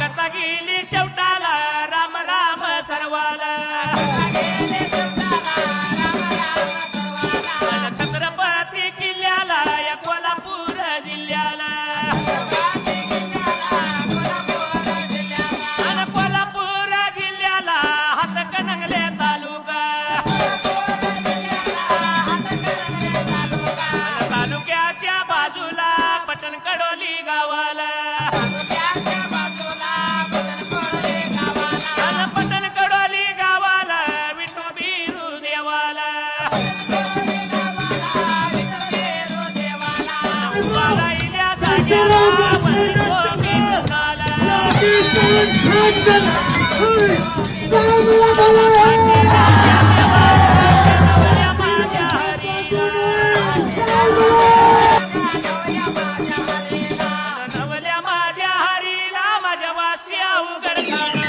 करता गेली शेवटाला. राम राम सर्वाला. अन छत्रपती किल्ल्याला या कोल्हापूर जिल्ह्याला. अन कोल्हापूर जिल्ह्याला हातकणंगले तालुका. तालुक्याच्या बाजूला पटण कडोली गावाला. माझ्या हरीला. माझ्या हरीला उघड